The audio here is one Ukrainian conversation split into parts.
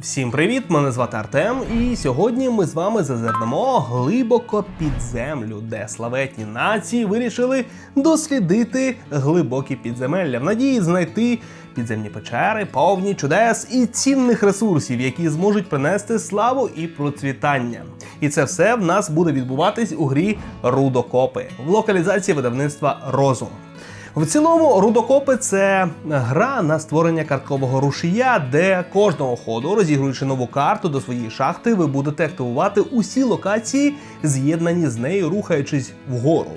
Всім привіт! Мене звати Артем, і сьогодні ми з вами зазирнемо глибоко під землю, де славетні нації вирішили дослідити глибокі підземелля в надії знайти підземні печери, повні чудес і цінних ресурсів, які зможуть принести славу і процвітання. І це все в нас буде відбуватись у грі Рудокопи в локалізації видавництва Розум. В цілому, рудокопи це гра на створення карткового рушія, де кожного ходу, розігруючи нову карту до своєї шахти, ви будете активувати усі локації, з'єднані з нею, рухаючись вгору.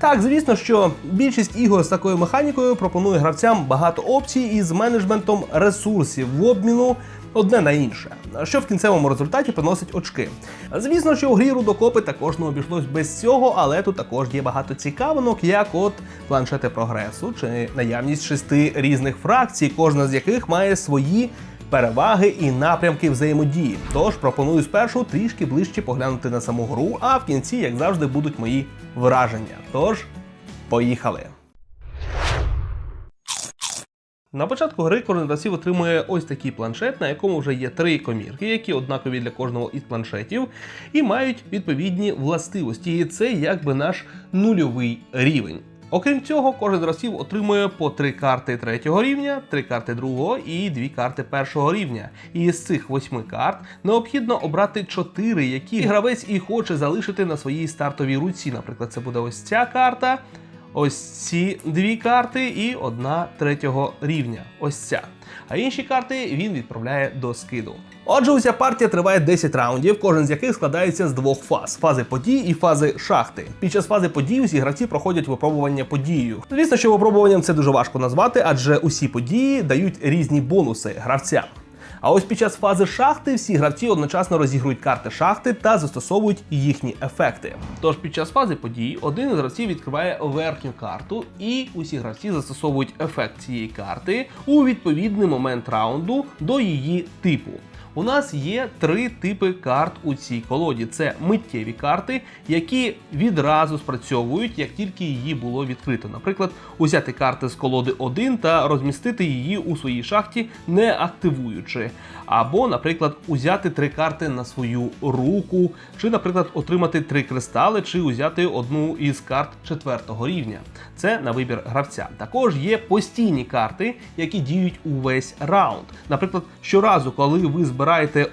Так, звісно, що більшість ігор з такою механікою пропонує гравцям багато опцій із менеджментом ресурсів в обміну одне на інше, що в кінцевому результаті приносить очки. Звісно, що у грі рудокопи також не обійшлось без цього, але тут також є багато цікавинок, як от планшети прогресу чи наявність шести різних фракцій, кожна з яких має свої. Переваги і напрямки взаємодії. Тож пропоную спершу трішки ближче поглянути на саму гру, а в кінці, як завжди, будуть мої враження. Тож, поїхали! На початку гри кожен гравців отримує ось такий планшет, на якому вже є три комірки, які однакові для кожного із планшетів, і мають відповідні властивості. І це якби наш нульовий рівень. Окрім цього, кожен з отримує по три карти третього рівня, три карти другого і дві карти першого рівня. І з цих восьми карт необхідно обрати чотири, які гравець і хоче залишити на своїй стартовій руці. Наприклад, це буде ось ця карта, ось ці дві карти і одна третього рівня. Ось ця. А інші карти він відправляє до скиду. Отже, уся партія триває 10 раундів, кожен з яких складається з двох фаз: фази подій і фази шахти. Під час фази подій усі гравці проходять випробування подією. Звісно, що випробуванням це дуже важко назвати, адже усі події дають різні бонуси гравцям. А ось під час фази шахти всі гравці одночасно розігрують карти шахти та застосовують їхні ефекти. Тож під час фази подій один із гравців відкриває верхню карту, і усі гравці застосовують ефект цієї карти у відповідний момент раунду до її типу. У нас є три типи карт у цій колоді: це миттєві карти, які відразу спрацьовують, як тільки її було відкрито. Наприклад, узяти карти з колоди 1 та розмістити її у своїй шахті, не активуючи. Або, наприклад, узяти три карти на свою руку, чи, наприклад, отримати три кристали, чи узяти одну із карт четвертого рівня. Це на вибір гравця. Також є постійні карти, які діють увесь раунд. Наприклад, щоразу, коли ви збираєте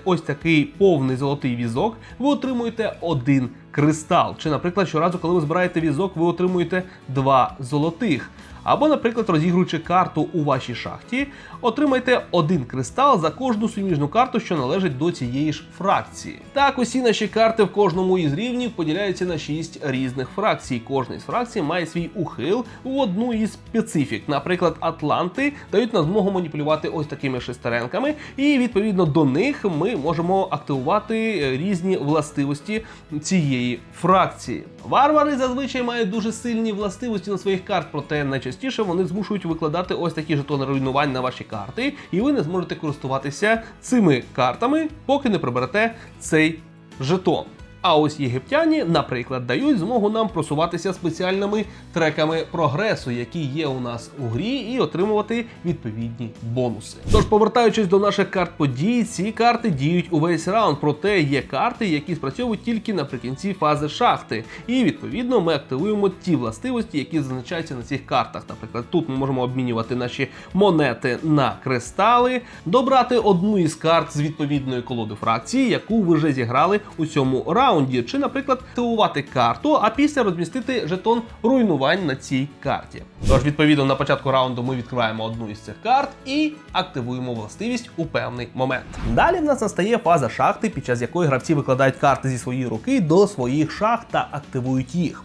ось такий повний золотий візок, ви отримуєте один кристал. Чи, наприклад, щоразу, коли ви збираєте візок, ви отримуєте два золотих. Або, наприклад, розігруючи карту у вашій шахті, отримайте один кристал за кожну суміжну карту, що належить до цієї ж фракції. Так, усі наші карти в кожному із рівнів поділяються на 6 різних фракцій. Кожна із фракцій має свій ухил в одну із специфік. Наприклад, Атланти дають нам змогу маніпулювати ось такими шестеренками, і відповідно до них ми можемо активувати різні властивості цієї фракції. Варвари зазвичай мають дуже сильні властивості на своїх карт, проте найчастіше вони змушують викладати ось такі жетони руйнувань на ваші карти, і ви не зможете користуватися цими картами, поки не приберете цей жетон. А ось єгиптяні, наприклад, дають змогу нам просуватися спеціальними треками прогресу, які є у нас у грі, і отримувати відповідні бонуси. Тож, повертаючись до наших карт подій, ці карти діють увесь раунд, проте є карти, які спрацьовують тільки наприкінці фази шахти. І відповідно ми активуємо ті властивості, які зазначаються на цих картах. Наприклад, тут ми можемо обмінювати наші монети на кристали, добрати одну із карт з відповідної колоди фракції, яку ви вже зіграли у цьому раунді раунді, чи, наприклад, активувати карту, а після розмістити жетон руйнувань на цій карті. Тож, відповідно, на початку раунду ми відкриваємо одну із цих карт і активуємо властивість у певний момент. Далі в нас настає фаза шахти, під час якої гравці викладають карти зі своєї руки до своїх шахт та активують їх.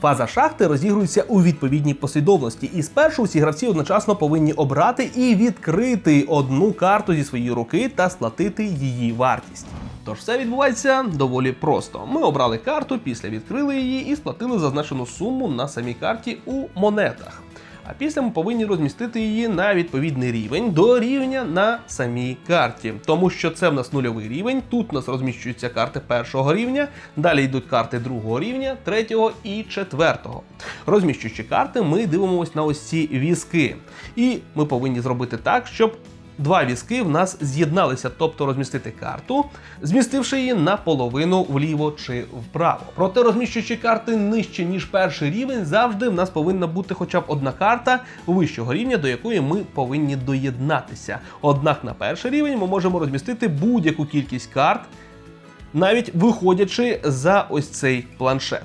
Фаза шахти розігрується у відповідній послідовності, і спершу всі гравці одночасно повинні обрати і відкрити одну карту зі своєї руки та сплатити її вартість. Тож все відбувається доволі просто. Ми обрали карту, після відкрили її і сплатили зазначену суму на самій карті у монетах. А після ми повинні розмістити її на відповідний рівень до рівня на самій карті, тому що це в нас нульовий рівень. Тут у нас розміщуються карти першого рівня, далі йдуть карти другого рівня, третього і четвертого. Розміщуючи карти, ми дивимося на ось ці візки. І ми повинні зробити так, щоб два візки в нас з'єдналися, тобто розмістити карту, змістивши її наполовину вліво чи вправо. Проте розміщуючи карти нижче ніж перший рівень, завжди в нас повинна бути хоча б одна карта вищого рівня, до якої ми повинні доєднатися. Однак на перший рівень ми можемо розмістити будь-яку кількість карт, навіть виходячи за ось цей планшет.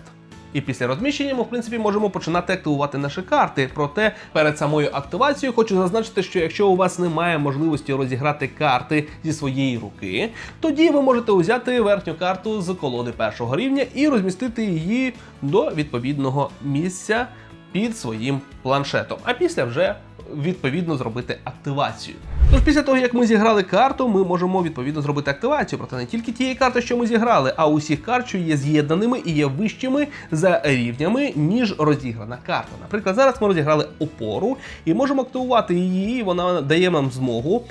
І після розміщення ми, в принципі, можемо починати активувати наші карти. Проте перед самою активацією хочу зазначити, що якщо у вас немає можливості розіграти карти зі своєї руки, тоді ви можете взяти верхню карту з колоди першого рівня і розмістити її до відповідного місця під своїм планшетом. А після вже відповідно зробити активацію. Тож після того, як ми зіграли карту, ми можемо відповідно зробити активацію. Проте не тільки тієї карти, що ми зіграли, а усіх карт, що є з'єднаними і є вищими за рівнями, ніж розіграна карта. Наприклад, зараз ми розіграли опору і можемо активувати її. і Вона дає нам змогу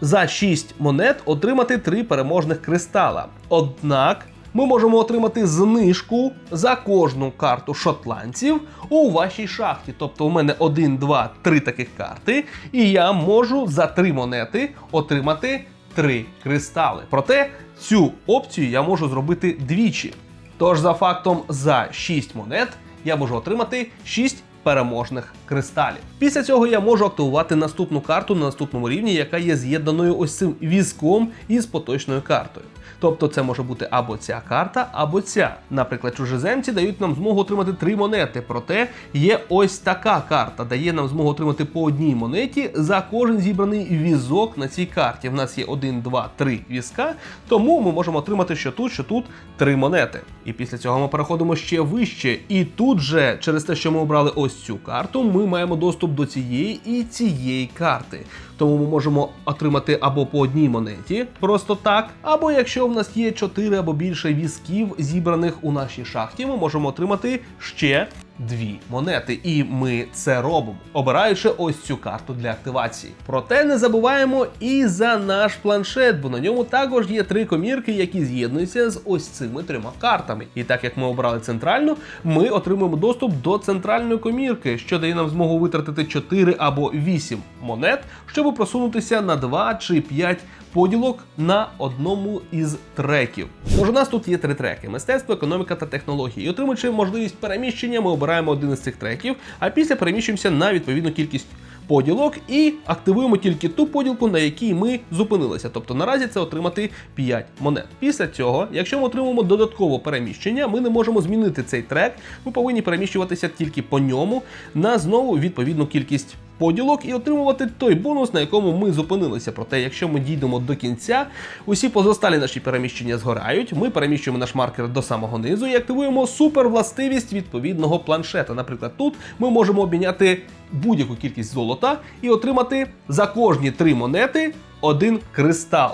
за 6 монет отримати 3 переможних кристала. Однак ми можемо отримати знижку за кожну карту шотландців у вашій шахті. Тобто у мене 1, 2, 3 таких карти, і я можу за 3 монети отримати 3 кристали. Проте цю опцію я можу зробити двічі. Тож, за фактом, за 6 монет я можу отримати 6 переможних кристалів. Після цього я можу активувати наступну карту на наступному рівні, яка є з'єднаною ось цим візком із поточною картою. Тобто це може бути або ця карта, або ця. Наприклад, чужеземці дають нам змогу отримати три монети. Проте є ось така карта, дає нам змогу отримати по одній монеті за кожен зібраний візок на цій карті. В нас є 1, 2, 3 візка, тому ми можемо отримати що тут, що тут три монети. І після цього ми переходимо ще вище. І тут же, через те, що ми обрали ось цю карту, ми маємо доступ до цієї і цієї карти. Тому ми можемо отримати або по одній монеті, просто так, або якщо в нас є 4 або більше візків, зібраних у нашій шахті, ми можемо отримати ще дві монети. І ми це робимо, обираючи ось цю карту для активації. Проте не забуваємо і за наш планшет, бо на ньому також є три комірки, які з'єднуються з ось цими трьома картами. І так як ми обрали центральну, ми отримуємо доступ до центральної комірки, що дає нам змогу витратити 4 або 8 монет, щоб просунутися на 2 чи 5 поділок на одному із треків. Тож у нас тут є три треки: мистецтво, економіка та технології. І отримуючи можливість переміщення, ми обираємо один із цих треків, а після переміщуємося на відповідну кількість. Поділок і активуємо тільки ту поділку, на якій ми зупинилися. Тобто наразі це отримати 5 монет. Після цього, якщо ми отримуємо додаткове переміщення, ми не можемо змінити цей трек. Ми повинні переміщуватися тільки по ньому на знову відповідну кількість поділок і отримувати той бонус, на якому ми зупинилися. Проте, якщо ми дійдемо до кінця, усі позосталі наші переміщення згорають. Ми переміщуємо наш маркер до самого низу і активуємо супервластивість відповідного планшета. Наприклад, тут ми можемо обміняти будь-яку кількість золота і отримати за кожні три монети один кристал.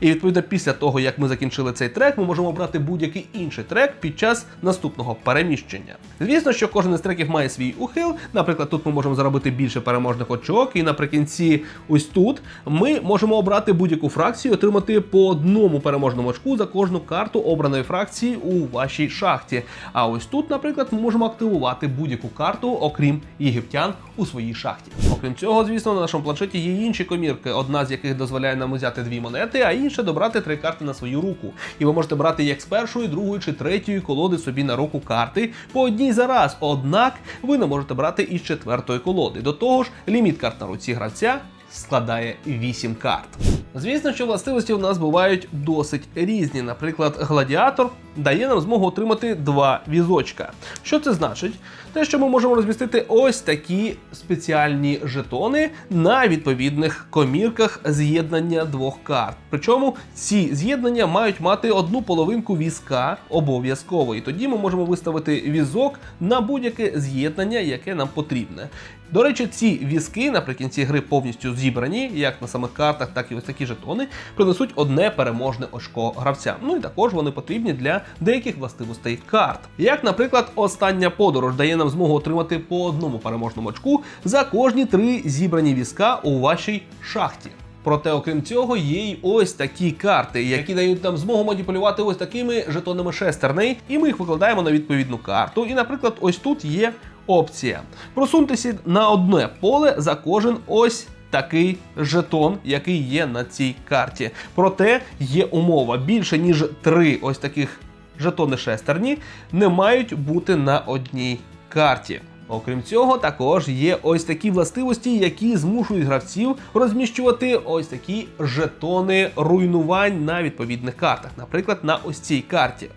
І відповідно після того, як ми закінчили цей трек, ми можемо обрати будь-який інший трек під час наступного переміщення. Звісно, що кожен із треків має свій ухил. Наприклад, тут ми можемо заробити більше переможних очок, і наприкінці, ось тут, ми можемо обрати будь-яку фракцію, отримати по одному переможному очку за кожну карту обраної фракції у вашій шахті. А ось тут, наприклад, ми можемо активувати будь-яку карту, окрім єгиптян, у своїй шахті. Окрім цього, звісно, на нашому планшеті є інші комірки, одна з яких дозволяє нам взяти дві монети, а інша добрати три карти на свою руку. І ви можете брати як з першої, другої чи третьої колоди собі на руку карти по одній за раз. Однак ви не можете брати із четвертої колоди. До того ж, ліміт карт на руці гравця складає 8 карт. Звісно, що властивості у нас бувають досить різні. Наприклад, гладіатор дає нам змогу отримати два візочка. Що це значить? Те, що ми можемо розмістити ось такі спеціальні жетони на відповідних комірках з'єднання двох карт. Причому ці з'єднання мають мати одну половинку візка обов'язково. І тоді ми можемо виставити візок на будь-яке з'єднання, яке нам потрібне. До речі, ці візки наприкінці гри повністю зібрані, як на самих картах, так і ось такі жетони, принесуть одне переможне очко гравця. Ну і також вони потрібні для деяких властивостей карт. Як, наприклад, остання подорож дає нам змогу отримати по одному переможному очку за кожні три зібрані візка у вашій шахті. Проте, окрім цього, є й ось такі карти, які дають нам змогу маніпулювати ось такими жетонами шестерней, і ми їх викладаємо на відповідну карту. І, наприклад, ось тут є опція просунутися на одне поле за кожен ось такий жетон, який є на цій карті. Проте є умова більше ніж три ось таких жетони шестерні не мають бути на одній карті. Окрім цього, також є ось такі властивості, які змушують гравців розміщувати ось такі жетони руйнувань на відповідних картах, наприклад, на ось цій карті.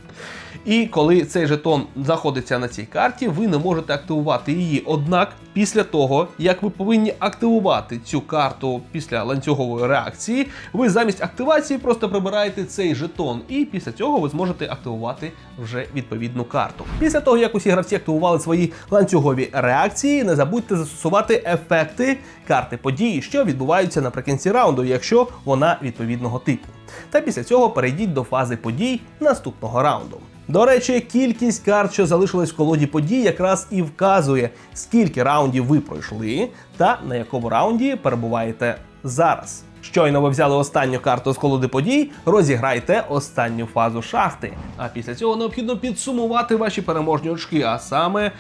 І коли цей жетон знаходиться на цій карті, ви не можете активувати її. Однак, після того, як ви повинні активувати цю карту після ланцюгової реакції, ви замість активації просто прибираєте цей жетон, і після цього ви зможете активувати вже відповідну карту. Після того, як усі гравці активували свої ланцюгові реакції, не забудьте застосувати ефекти карти події, що відбуваються наприкінці раунду, якщо вона відповідного типу. Та після цього перейдіть до фази подій наступного раунду. До речі, кількість карт, що залишилась в колоді подій, якраз і вказує, скільки раундів ви пройшли та на якому раунді перебуваєте зараз. Щойно ви взяли останню карту з колоди подій, розіграйте останню фазу шахти. А після цього необхідно підсумувати ваші переможні очки, а саме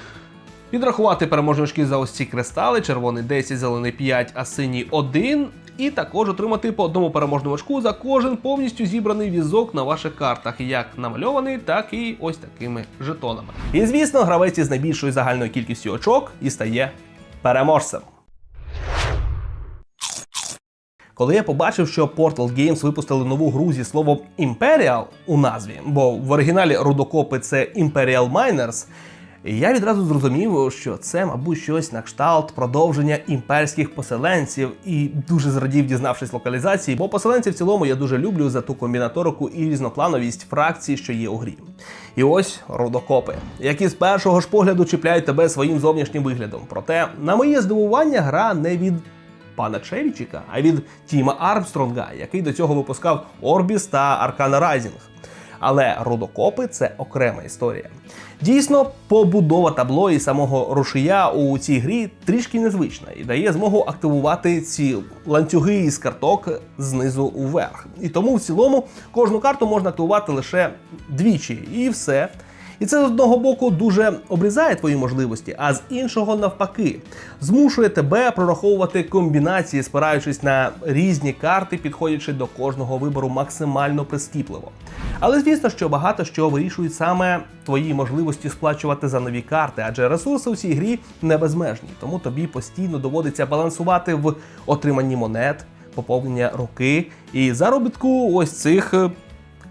підрахувати переможні очки за ось ці кристали: червоний 10, зелений 5, а синій 1. І також отримати по одному переможному очку за кожен повністю зібраний візок на ваших картах, як намальований, так і ось такими жетонами. І звісно, гравець із найбільшою загальною кількістю очок і стає переможцем. Коли я побачив, що Portal Games випустили нову гру зі словом Imperial у назві, бо в оригіналі рудокопи це Imperial Miners, я відразу зрозумів, що це, мабуть, щось на кшталт продовження імперських поселенців, і дуже зрадів, дізнавшись локалізації, бо поселенці в цілому я дуже люблю за ту комбінаторику і різноплановість фракцій, що є у грі. І ось рудокопи, які з першого ж погляду чіпляють тебе своїм зовнішнім виглядом. Проте, на моє здивування, гра не від пана Чевічика, а від Тіма Армстронга, який до цього випускав Орбіс та Аркана Райзінг. Але рудокопи це окрема історія. Дійсно, побудова табло і самого рушія у цій грі трішки незвична і дає змогу активувати ці ланцюги із карток знизу вверх. І тому в цілому кожну карту можна активувати лише двічі, і все. І це з одного боку дуже обрізає твої можливості, а з іншого навпаки змушує тебе прораховувати комбінації, спираючись на різні карти, підходячи до кожного вибору максимально прискіпливо. Але звісно, що багато що вирішують саме твої можливості сплачувати за нові карти, адже ресурси у цій грі не безмежні, тому тобі постійно доводиться балансувати в отриманні монет, поповнення руки і заробітку ось цих е,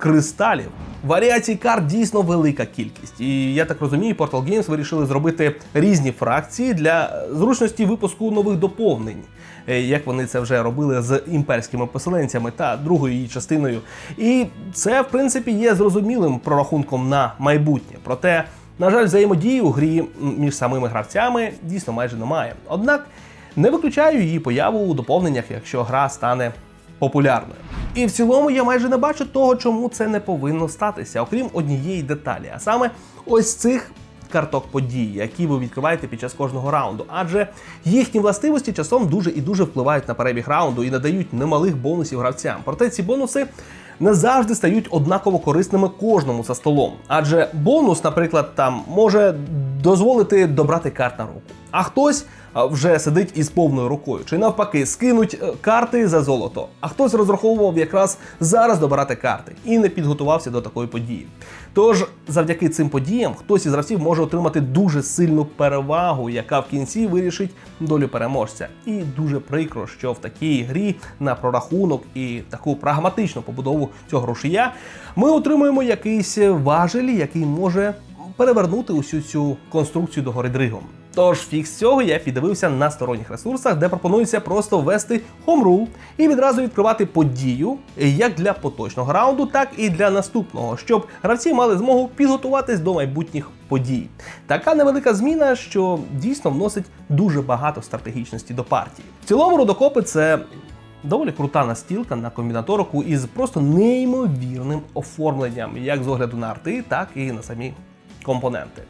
кристалів. Варіацій карт дійсно велика кількість, і я так розумію, Portal Games вирішили зробити різні фракції для зручності випуску нових доповнень, е, як вони це вже робили з імперськими поселенцями та другою її частиною. І це, в принципі, є зрозумілим прорахунком на майбутнє. Проте, на жаль, взаємодії у грі між самими гравцями дійсно майже немає. Однак не виключаю її появу у доповненнях, якщо гра стане популярною. І в цілому я майже не бачу того, чому це не повинно статися, окрім однієї деталі, а саме ось цих. Карток подій, які ви відкриваєте під час кожного раунду, адже їхні властивості часом дуже і дуже впливають на перебіг раунду і надають немалих бонусів гравцям. Проте ці бонуси не завжди стають однаково корисними кожному за столом. Адже бонус, наприклад, там може дозволити добрати карт на руку, а хтось вже сидить із повною рукою, чи навпаки, скинуть е, карти за золото. А хтось розраховував якраз зараз добирати карти і не підготувався до такої події. Тож, завдяки цим подіям, хтось із гравців може отримати дуже сильну перевагу, яка в кінці вирішить долю переможця. І дуже прикро, що в такій грі на прорахунок і таку прагматичну побудову цього рушія ми отримуємо якийсь важель, який може перевернути усю цю конструкцію до гори дригом. Тож фікс цього я піддивився на сторонніх ресурсах, де пропонується просто ввести Home і відразу відкривати подію як для поточного раунду, так і для наступного, щоб гравці мали змогу підготуватись до майбутніх подій. Така невелика зміна, що дійсно вносить дуже багато стратегічності до партії. В цілому родокопи це. Доволі крута настілка на комбінаторику із просто неймовірним оформленням, як з огляду на арти, так і на самі компоненти.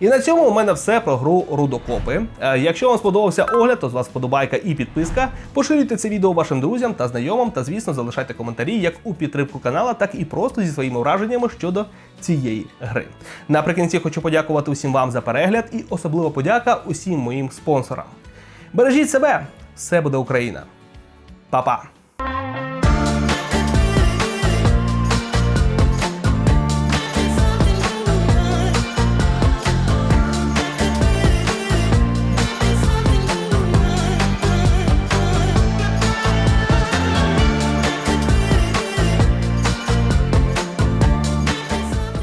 І на цьому у мене все про гру Рудокопи. Е, Якщо вам сподобався огляд, то з вас подобайка і підписка. Поширюйте це відео вашим друзям та знайомим, та звісно залишайте коментарі як у підтримку канала, так і просто зі своїми враженнями щодо цієї гри. Наприкінці хочу подякувати усім вам за перегляд і особливо подяка усім моїм спонсорам. Бережіть себе, Все буде Україна. Па-па!